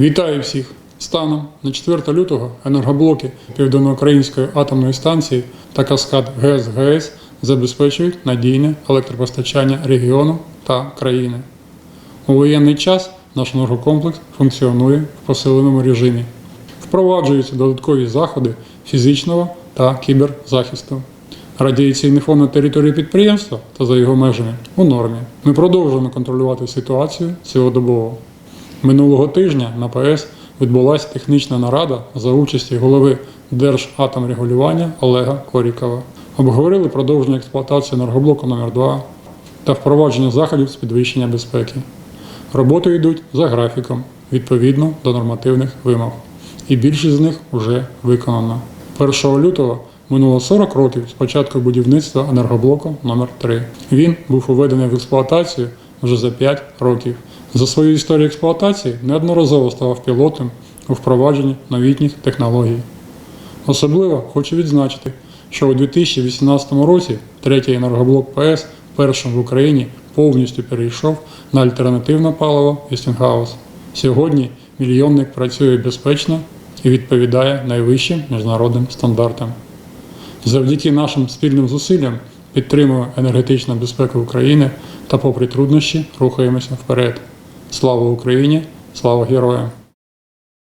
Вітаю всіх! Станом на 4 лютого енергоблоки Південноукраїнської атомної станції та каскад ГЕС забезпечують надійне електропостачання регіону та країни. У воєнний час наш енергокомплекс функціонує в посиленому режимі. Впроваджуються додаткові заходи фізичного та кіберзахисту. Радіаційний фон на території підприємства та за його межами у нормі. Ми продовжуємо контролювати ситуацію цілодобово. Минулого тижня на ПС відбулася технічна нарада за участі голови Держатомрегулювання Олега Корікова. Обговорили продовження експлуатації енергоблоку номер 2 та впровадження заходів з підвищення безпеки. Роботи йдуть за графіком відповідно до нормативних вимог, і більшість з них вже виконано. 1 лютого минуло 40 років з початку будівництва енергоблоку номер 3 Він був уведений в експлуатацію вже за 5 років. За свою історію експлуатації неодноразово ставав пілотом у впровадженні новітніх технологій. Особливо хочу відзначити, що у 2018 році третій енергоблок ПС першим в Україні повністю перейшов на альтернативне паливо Westinghouse. Сьогодні мільйонник працює безпечно і відповідає найвищим міжнародним стандартам. Завдяки нашим спільним зусиллям підтримуємо енергетичну безпеку України та, попри труднощі, рухаємося вперед. Слава Україні! Слава героям!